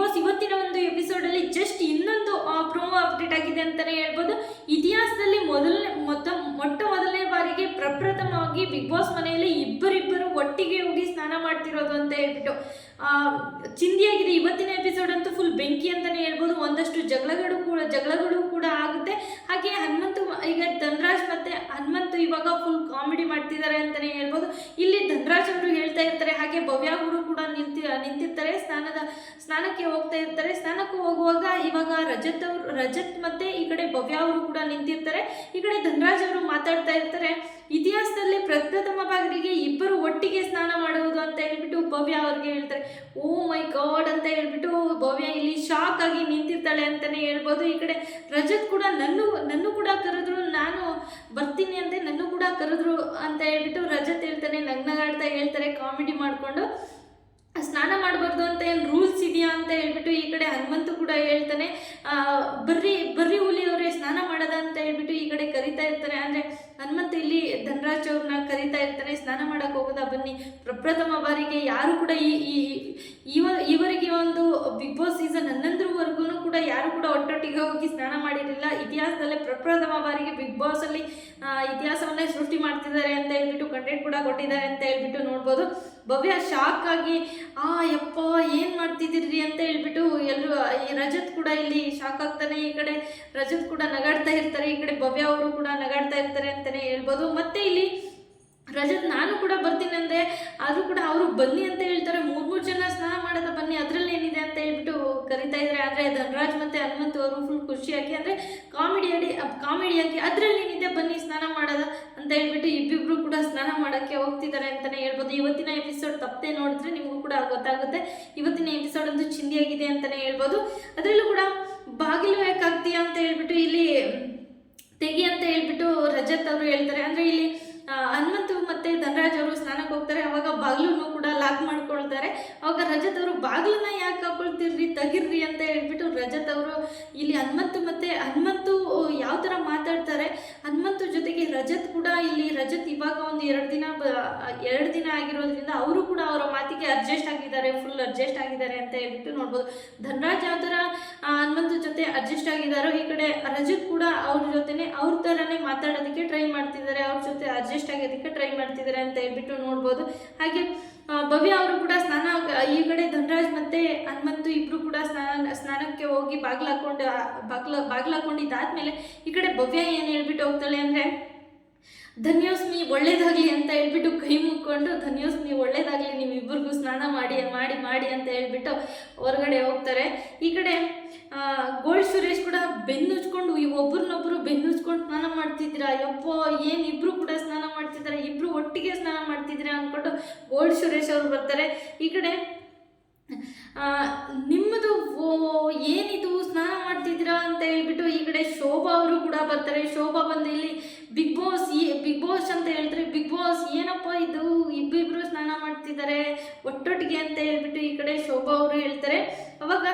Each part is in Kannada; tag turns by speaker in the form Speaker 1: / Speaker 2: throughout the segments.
Speaker 1: ಬಾಸ್ ಇವತ್ತಿನ ಒಂದು ಎಪಿಸೋಡ್ ಅಲ್ಲಿ ಜಸ್ಟ್ ಇನ್ನೊಂದು ಪ್ರೋಮೋ ಅಪ್ಡೇಟ್ ಆಗಿದೆ ಅಂತಾನೆ ಹೇಳ್ಬೋದು. ಇತಿಹಾಸದಲ್ಲಿ ಮೊದಲನೇ ಮೊತ್ತ, ಮೊಟ್ಟ ಮೊದಲನೇ ಬಾರಿಗೆ ಪ್ರಪ್ರಥಮವಾಗಿ ಬಿಗ್ ಬಾಸ್ ಮನೆಯಲ್ಲಿ ಇಬ್ಬರಿಬ್ಬರು ಒಟ್ಟಿಗೆ ಹೋಗಿ ಸ್ನಾನ ಮಾಡ್ತಿರೋದು ಅಂತ ಹೇಳ್ಬಿಟ್ಟು ಚಿಂದಿಯಾಗಿದೆ ಇವತ್ತಿನ ಎಪಿಸೋಡ್ ಅಂತೂ ಫುಲ್ ಬೆಂಕಿ ಅಂತಲೇ ಹೇಳ್ಬೋದು. ಒಂದಷ್ಟು ಜಗಳಗಳು ಕೂಡ ಜಗಳಗಳು ಕೂಡ ಆಗುತ್ತೆ. ಹಾಗೆ ಹನುಮಂತು, ಈಗ ಧನ್ರಾಜ್ ಮತ್ತೆ ಹನುಮಂತು ಇವಾಗ ಫುಲ್ ಕಾಮಿಡಿ ಮಾಡ್ತಿದ್ದಾರೆ ಅಂತಲೇ ಹೇಳ್ಬೋದು. ಇಲ್ಲಿ ಧನ್ರಾಜ್ ಅವರು ಹೇಳ್ತಾ ಇರ್ತಾರೆ, ಹಾಗೆ ಭವ್ಯ ಅವರು ಕೂಡ ನಿಂತಿ, ನಿಂತಿರ್ತಾರೆ. ಸ್ನಾನದ, ಸ್ನಾನಕ್ಕೆ ಹೋಗ್ತಾ ಇರ್ತಾರೆ. ಸ್ನಾನಕ್ಕೆ ಹೋಗುವಾಗ ಇವಾಗ ರಜತ್ ಅವರು, ರಜತ್ ಮತ್ತೆ ಈ ಕಡೆ ಭವ್ಯ ಅವರು ಕೂಡ ನಿಂತಿರ್ತಾರೆ. ಈ ಕಡೆ ಧನ್ರಾಜ್ ಅವರು ಮಾತಾಡ್ತಾ ಇರ್ತಾರೆ, ಇತಿಹಾಸದಲ್ಲಿ ಪ್ರಥಮ ಭಾಗರಿಗೆ ಇಬ್ಬರು ಒಟ್ಟಿಗೆ ಸ್ನಾನ ಮಾಡುವುದು ಅಂತ ಹೇಳ್ಬಿಟ್ಟು ಭವ್ಯ ಅವ್ರಿಗೆ ಹೇಳ್ತಾರೆ. ಓ ಮೈ ಗಾಡ್ ಅಂತ ಹೇಳ್ಬಿಟ್ಟು ಭವ್ಯ ಇಲ್ಲಿ ಶಾಕ್ ಆಗಿ ನಿಂತಿರ್ತಾಳೆ ಅಂತಾನೆ ಹೇಳ್ಬೋದು. ಈ ಕಡೆ ರಜತ್ ಕೂಡ ನನ್ನ, ನನ್ನೂ ಕೂಡ ಕರೆದ್ರು, ನಾನು ಬರ್ತೀನಿ ಅಂತ ನನ್ನ ಕೂಡ ಕರೆದ್ರು ಅಂತ ಹೇಳ್ಬಿಟ್ಟು ರಜತ್ ಹೇಳ್ತಾನೆ, ನಗ್ನಗಾಡ್ತಾ ಹೇಳ್ತಾರೆ ಕಾಮಿಡಿ ಮಾಡಿಕೊಂಡು. ಸ್ನಾನ ಮಾಡಬಾರ್ದು ಅಂತ ಏನು ರೂಲ್ಸ್ ಇದೆಯಾ ಅಂತ ಹೇಳ್ಬಿಟ್ಟು ಈ ಕಡೆ ಹನುಮಂತು ಕೂಡ ಹೇಳ್ತಾನೆ ಬರ್ರಿ ಹುಲಿ ಅವರೇ ಸ್ನಾನ ಮಾಡದ ಅಂತ ಹೇಳ್ಬಿಟ್ಟು ಈ ಕಡೆ ಕರಿತಾ ಇರ್ತಾನೆ ಅಂದರೆ ಹನುಮಂತ ಧನರಾಜ್ ಅವ್ರನ್ನ ಕರಿತಾ ಇರ್ತಾನೆ ಸ್ನಾನ ಮಾಡಕ್ಕೆ ಹೋಗೋದಾ ಬನ್ನಿ. ಪ್ರಪ್ರಥಮ ಬಾರಿಗೆ ಯಾರು ಕೂಡ ಈ ಈ- ಇವ ಇವರಿಗೆ ಒಂದು ಬಿಗ್ ಬಾಸ್ ಸೀಸನ್ ಹನ್ನೊಂದರವರೆಗೂ ಕೂಡ ಒಟ್ಟೊಟ್ಟಿಗೆ ಹೋಗಿ ಸ್ನಾನ ಮಾಡಿರಲಿಲ್ಲ. ಇತಿಹಾಸದಲ್ಲೇ ಪ್ರಪ್ರಥಮ ಬಾರಿಗೆ ಬಿಗ್ ಅಲ್ಲಿ ಇತಿಹಾಸವನ್ನೇ ಸೃಷ್ಟಿ ಮಾಡ್ತಿದ್ದಾರೆ ಅಂತ ಹೇಳ್ಬಿಟ್ಟು ಕಂಟೆಂಟ್ ಕೂಡ ಕೊಟ್ಟಿದ್ದಾರೆ ಅಂತ ಹೇಳ್ಬಿಟ್ಟು ನೋಡ್ಬೋದು. ಭವ್ಯ ಶಾಕ್ ಆಗಿ, ಆ, ಯಪ್ಪ, ಏನು ಮಾಡ್ತಿದ್ದೀರಿ? ಅಂತ ಹೇಳ್ಬಿಟ್ಟು ಎಲ್ಲರೂ ಈ ರಜತ್ ಕೂಡ ಇಲ್ಲಿ ಶಾಕ್ ಆಗ್ತಾನೆ. ಈ ಕಡೆ ರಜತ್ ಕೂಡ ನಗಾಡ್ತಾ ಇರ್ತಾರೆ. ಈ ಕಡೆ ಭವ್ಯ ಅವರು ಕೂಡ ನಗಾಡ್ತಾ ಇರ್ತಾರೆ ಅಂತಲೇ ಹೇಳ್ಬೋದು. ಮತ್ತೆ ಇಲ್ಲಿ ರಜತ್, ನಾನು ಕೂಡ ಬರ್ತೀನಿ ಅಂದ್ರೆ ಆದರೂ ಕೂಡ ಅವರು ಬನ್ನಿ ಅಂತ ಹೇಳ್ತಾರೆ. ಮೂರು ಮೂರು ಜನ ಸ್ನಾನ ಮಾಡೋದ ಬನ್ನಿ. ಅದರಲ್ಲಿ ಏನಿದೆ ಅಂತ ಹೇಳ್ಬಿಟ್ಟು ಕರಿತಾ ಇದ್ದಾರೆ. ಆದರೆ ಧನರಾಜ್ ಮತ್ತು ಅವರು ಫುಲ್ ಖುಷಿಯಾಗಿ ಅಂದರೆ ಕಾಮಿಡಿ ಕಾಮಿಡಿಯಾಗಿ ಅದರಲ್ಲಿ ಏನಿದೆ ಬನ್ನಿ, ಸ್ನಾನ ಮಾಡೋದ ಅಂತ ಹೇಳ್ಬಿಟ್ಟು ಇಬ್ಬಿಬ್ರು ಕೂಡ ಸ್ನಾನ ಮಾಡೋಕ್ಕೆ ಹೋಗ್ತಿದ್ದಾರೆ ಅಂತಲೇ ಹೇಳ್ಬೋದು. ಇವತ್ತಿನ ಎಪಿಸೋಡ್ ತಪ್ಪದೆ ನೋಡಿದ್ರೆ ನಿಮಗೂ ಕೂಡ ಗೊತ್ತಾಗುತ್ತೆ. ಇವತ್ತಿನ ಎಪಿಸೋಡ್ ಒಂದು ಚಿಂದಿಯಾಗಿದೆ ಅಂತಲೇ ಹೇಳ್ಬೋದು. ಅದರಲ್ಲೂ ಕೂಡ ಬಾಗಿಲು ಯಾಕಾಗ್ತೀಯಾ ಅಂತ ಹೇಳ್ಬಿಟ್ಟು ಇಲ್ಲಿ ತೆಗಿ ಅಂತ ಹೇಳ್ಬಿಟ್ಟು ರಜತ್ ಅವರು ಹೇಳ್ತಾರೆ. ಅಂದರೆ ಇಲ್ಲಿ ಹನುಮಂತು ಮತ್ತೆ ಧನರಾಜ್ ಅವರು ಸ್ನಾನಕ್ಕೆ ಹೋಗ್ತಾರೆ. ಅವಾಗ ಬಾಗಿಲನ್ನು ಕೂಡ ಲಾಕ್ ಮಾಡ್ಕೊಳ್ತಾರೆ. ಅವಾಗ ರಜತ್ ಅವರು ಬಾಗಿಲನ್ನ ಯಾಕೆ ಹಾಕೊಳ್ತಿರ್ರಿ, ತೆಗಿರ್ರಿ ಅಂತ ಹೇಳ್ಬಿಟ್ಟು ರಜತ್ ಅವರು ಇಲ್ಲಿ ಹನುಮಂತು ಮತ್ತೆ ಹನುಮಂತು ಯಾವ ಥರ ಮಾತಾಡ್ತಾರೆ. ಹನುಮಂತು ಜೊತೆಗೆ ರಜತ್ ಕೂಡ ಇಲ್ಲಿ, ರಜತ್ ಇವಾಗ ಎರಡು ದಿನ ಎರಡು ದಿನ ಆಗಿರೋದ್ರಿಂದ ಅವರು ಕೂಡ ಅವರ ಮಾತಿಗೆ ಅಡ್ಜಸ್ಟ್ ಆಗಿದ್ದಾರೆ ಫುಲ್ ಅಡ್ಜಸ್ಟ್ ಆಗಿದ್ದಾರೆ ಅಂತ ಹೇಳ್ಬಿಟ್ಟು ನೋಡ್ಬೋದು. ಧನರಾಜ್ ಯಾವ ಥರ ಹನುಮಂತ ಜೊತೆ ಅಡ್ಜಸ್ಟ್ ಆಗಿದ್ದಾರೋ ಈ ಕಡೆ ರಜತ್ ಕೂಡ ಅವ್ರ ಜೊತೆನೆ ಅವ್ರ ಥರನೇ ಮಾತಾಡೋದಕ್ಕೆ ಟ್ರೈ ಮಾಡ್ತಿದ್ದಾರೆ, ಅವ್ರ ಜೊತೆ ಅಡ್ಜಸ್ಟ್ ಆಗೋದಕ್ಕೆ ಟ್ರೈ ಮಾಡ್ತಿದ್ದಾರೆ ಅಂತ ಹೇಳ್ಬಿಟ್ಟು ನೋಡ್ಬೋದು. ಹಾಗೆ ಭವ್ಯ ಅವರು ಕೂಡ ಸ್ನಾನ, ಈ ಕಡೆ ಧನರಾಜ್ ಮತ್ತೆ ಹನುಮಂತು ಇಬ್ರು ಕೂಡ ಸ್ನಾನ, ಸ್ನಾನಕ್ಕೆ ಹೋಗಿ ಬಾಗ್ಲಾಕೊಂಡು ಬಾಗ್ಲ, ಬಾಗಿಲು ಹಾಕೊಂಡಿದ್ದಾದ್ಮೇಲೆ ಈ ಕಡೆ ಭವ್ಯ ಏನು ಹೇಳ್ಬಿಟ್ಟು ಹೋಗ್ತಾಳೆ ಅಂದರೆ ಧನ್ಯೋಸ್ಮಿ ಒಳ್ಳೇದಾಗಲಿ ಅಂತ ಹೇಳ್ಬಿಟ್ಟು ಕೈ ಮುಕ್ಕೊಂಡು ಧನ್ಯೋಸ್ಮಿ ಒಳ್ಳೇದಾಗಲಿ, ನಿಮ್ಮಿಬ್ಬರಿಗೂ ಸ್ನಾನ ಮಾಡಿ ಮಾಡಿ ಮಾಡಿ ಅಂತ ಹೇಳ್ಬಿಟ್ಟು ಹೊರಗಡೆ ಹೋಗ್ತಾರೆ. ಈ ಕಡೆ ಗೋಲ್ಡ್ ಸುರೇಶ್ ಕೂಡ ಬೆನ್ನುಚ್ಕೊಂಡು, ಈ ಒಬ್ರನ್ನೊಬ್ರು ಬೆನ್ನುಚ್ಕೊಂಡು ಸ್ನಾನ ಮಾಡ್ತಿದ್ದೀರಾ? ಯಪ್ಪೋ, ಏನು ಇಬ್ರು ಕೂಡ ಸ್ನಾನ ಮಾಡ್ತಿದ್ದಾರೆ? ಇಬ್ರು ಒಟ್ಟಿಗೆ ಸ್ನಾನ ಮಾಡ್ತಿದ್ದೀರಾ ಅಂದ್ಕೊಂಡು ಗೋಲ್ಡ್ ಸುರೇಶ್ ಅವರು ಬರ್ತಾರೆ. ಈ ಕಡೆ ನಿಮ್ಮದು ಏನಿದು ಸ್ನಾನ ಮಾಡ್ತಿದ್ದೀರಾ ಅಂತ ಹೇಳ್ಬಿಟ್ಟು ಈ ಕಡೆ ಶೋಭಾ ಅವರು ಕೂಡ ಬರ್ತಾರೆ. ಶೋಭಾ ಬಂದು ಇಲ್ಲಿ ಬಾಸ್ ಅಂತ ಹೇಳಿದ್ರೆ, ಬಿಗ್ ಬಾಸ್, ಏನಪ್ಪ ಇದು? ಇಬ್ಬಿಬ್ರು ಸ್ನಾನ ಮಾಡ್ತಿದ್ದಾರೆ. ಒಟ್ಟೊಟ್ಟಿಗೆ ಅಂತ ಹೇಳ್ಬಿಟ್ಟು ಈ ಕಡೆ ಶೋಭಾ ಅವರು ಹೇಳ್ತಾರೆ. ಅವಾಗ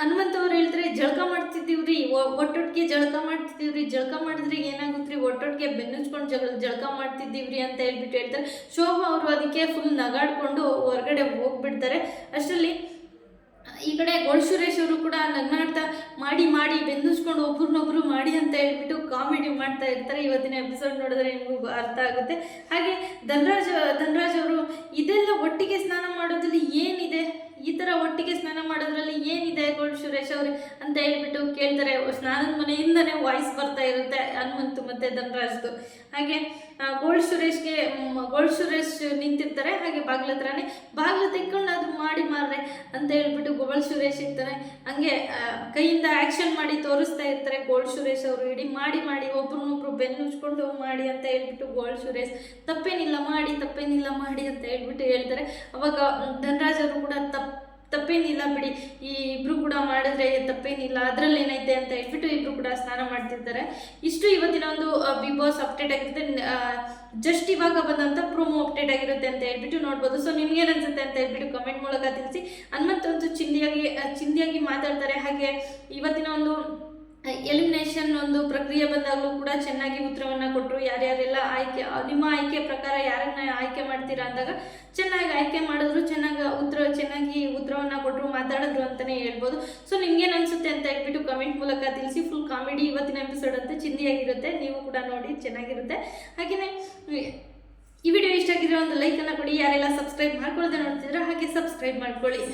Speaker 1: ಹನುಮಂತ ಅವ್ರು ಹೇಳ್ತಾರೆ, ಜಳಕ ಮಾಡ್ತಿದ್ದೀವ್ರಿ. ಒಟ್ಟೊಟ್ಟಿಗೆ ಜಳಕ ಮಾಡ್ತಿದ್ದೀವ್ರಿ. ಜಳಕ ಮಾಡಿದ್ರೆ ಏನಾಗುತ್ತೆ ರೀ ಒಟ್ಟೊಟ್ಟಿಗೆ ಬೆನ್ನಿಸ್ಕೊಂಡು ಜಗಳ ಜಳಕ ಮಾಡ್ತಿದ್ದೀವ್ರಿ ಅಂತ ಹೇಳ್ಬಿಟ್ಟು ಹೇಳ್ತಾರೆ. ಶೋಭಾ ಅವರು ಅದಕ್ಕೆ ಫುಲ್ ನಗಾಡ್ಕೊಂಡು ಹೊರಗಡೆ ಹೋಗ್ಬಿಡ್ತಾರೆ. ಅಷ್ಟರಲ್ಲಿ ಸುರೇಶ್ ಕೂಡ ನಗ್ನಾಟ ಮಾಡಿ ಮಾಡಿ, ಬೆಂದಿಸ್ಕೊಂಡು ಒಬ್ರನ್ನೊಬ್ರು ಮಾಡಿ ಅಂತ ಹೇಳ್ಬಿಟ್ಟು ಕಾಮಿಡಿ ಮಾಡ್ತಾ ಇರ್ತಾರೆ. ಇವತ್ತಿನ ಎಪಿಸೋಡ್ ನೋಡಿದ್ರೆ ನಿಮಗೂ ಅರ್ಥ ಆಗುತ್ತೆ. ಹಾಗೆ ಧನರಾಜ್ ಧನರಾಜ್ ಅವರು ಇದೆಲ್ಲ ಒಟ್ಟಿಗೆ ಸ್ನಾನ ಮಾಡೋದ್ರಲ್ಲಿ ಏನಿದೆ? ಈ ಥರ ಒಟ್ಟಿಗೆ ಸ್ನಾನ ಮಾಡೋದ್ರಲ್ಲಿ ಏನಿದೆ ಗೋಲ್ಡ್ ಸುರೇಶ್ ಅವ್ರೆ ಅಂತ ಹೇಳ್ಬಿಟ್ಟು ಕೇಳ್ತಾರೆ. ಸ್ನಾನದ ಮನೆಯಿಂದನೇ ವಾಯ್ಸ್ ಬರ್ತಾ ಇರುತ್ತೆ ಹನುಮಂತು ಮತ್ತು ಧನರಾಜ್ದು. ಹಾಗೆ ಗೋಲ್ಡ್ ಸುರೇಶ್ಗೆ ಗೋಲ್ಡ್ ಸುರೇಶ್ ನಿಂತಿರ್ತಾರೆ. ಹಾಗೆ ಬಾಗ್ಲ ಹತ್ರನೇ ಬಾಗ್ಲ ತೆಕ್ಕೊಂಡು ಅದು ಮಾಡಿ ಮಾರ್ರೆ ಅಂತ ಹೇಳ್ಬಿಟ್ಟು ಗೋಲ್ಡ್ ಸುರೇಶ್ ಇರ್ತಾರೆ. ಹಂಗೆ ಕೈಯಿಂದ ಆ್ಯಕ್ಷನ್ ಮಾಡಿ ತೋರಿಸ್ತಾ ಇರ್ತಾರೆ. ಗೋಲ್ಡ್ ಸುರೇಶ್ ಅವರು ಇಡೀ ಮಾಡಿ ಮಾಡಿ ಒಬ್ರನ್ನೊಬ್ರು ಬೆನ್ನುಚ್ಕೊಂಡು ಮಾಡಿ ಅಂತ ಹೇಳ್ಬಿಟ್ಟು ಗೋಲ್ಡ್ ಸುರೇಶ್ ತಪ್ಪೇನಿಲ್ಲ ಮಾಡಿ ತಪ್ಪೇನಿಲ್ಲ ಮಾಡಿ ಅಂತ ಹೇಳ್ಬಿಟ್ಟು ಹೇಳ್ತಾರೆ. ಅವಾಗ, ಧನರಾಜ್ ಅವರು ಕೂಡ ತಪ್ಪು ತಪ್ಪೇನಿಲ್ಲ ಬಿಡಿ. ಈ ಇಬ್ರು ಕೂಡ ಮಾಡಿದ್ರೆ ತಪ್ಪೇನಿಲ್ಲ. ಅದರಲ್ಲಿ ಏನೈತೆ ಅಂತ ಹೇಳ್ಬಿಟ್ಟು ಇಬ್ರು ಕೂಡ ಸ್ನಾನ ಮಾಡ್ತಿರ್ತಾರೆ. ಇಷ್ಟು ಇವತ್ತಿನ ಒಂದು ಬಿಗ್ ಬಾಸ್ ಅಪ್ಡೇಟ್ ಆಗಿರುತ್ತೆ. ಜಸ್ಟ್ ಇವಾಗ ಬಂದಂಥ ಪ್ರೋಮೋ ಅಪ್ಡೇಟ್ ಆಗಿರುತ್ತೆ ಅಂತ ಹೇಳ್ಬಿಟ್ಟು ನೋಡ್ಬೋದು. ಸೊ ನಿಮ್ಗೇನು ಅನ್ಸುತ್ತೆ ಅಂತ ಹೇಳ್ಬಿಟ್ಟು ಕಮೆಂಟ್ ಮೂಲಕ ತಿಳಿಸಿ. ಹನುಮಂತಂತೂ ಚಿಂದಿಯಾಗಿ ಚಿಂದಿಯಾಗಿ ಮಾತಾಡ್ತಾರೆ. ಹಾಗೆ ಇವತ್ತಿನ ಒಂದು ಎಲಿಮಿನೇಷನ್ ಒಂದು ಪ್ರಕ್ರಿಯೆ ಬಂದಾಗಲೂ ಕೂಡ ಚೆನ್ನಾಗಿ ಉತ್ತರವನ್ನು ಕೊಟ್ಟರು ಯಾರ್ಯಾರೆಲ್ಲ ಆಯ್ಕೆ, ನಿಮ್ಮ ಆಯ್ಕೆ ಪ್ರಕಾರ ಯಾರನ್ನ ಆಯ್ಕೆ ಮಾಡ್ತೀರಾ ಅಂದಾಗ ಚೆನ್ನಾಗಿ ಆಯ್ಕೆ ಮಾಡಿದ್ರು, ಚೆನ್ನಾಗಿ ಉತ್ತರ ಚೆನ್ನಾಗಿ ಉತ್ತರ ಉತ್ತರವನ್ನು ಕೊಟ್ಟರು ಮಾತಾಡಿದ್ರು ಅಂತಲೇ ಹೇಳ್ಬೋದು. ಸೊ ನಿಮ್ಗೇನು ಅನಿಸುತ್ತೆ ಅಂತ ಹೇಳ್ಬಿಟ್ಟು ಕಮೆಂಟ್ ಮೂಲಕ ತಿಳಿಸಿ. ಫುಲ್ ಕಾಮಿಡಿ ಇವತ್ತಿನ ಎಪಿಸೋಡ್ ಅಂತ ಚಿಂದಿಯಾಗಿರುತ್ತೆ. ನೀವು ಕೂಡ ನೋಡಿ, ಚೆನ್ನಾಗಿರುತ್ತೆ. ಹಾಗೆಯೇ ಈ ವಿಡಿಯೋ ಇಷ್ಟ ಆಗಿದ್ರೆ ಒಂದು ಲೈಕನ್ನು ಕೊಡಿ. ಯಾರೆಲ್ಲ ಸಬ್ಸ್ಕ್ರೈಬ್ ಮಾಡ್ಕೊಳ್ಳೋದೇ ನೋಡ್ತಿದ್ರೆ ಹಾಗೆ ಸಬ್ಸ್ಕ್ರೈಬ್ ಮಾಡ್ಕೊಳ್ಳಿ.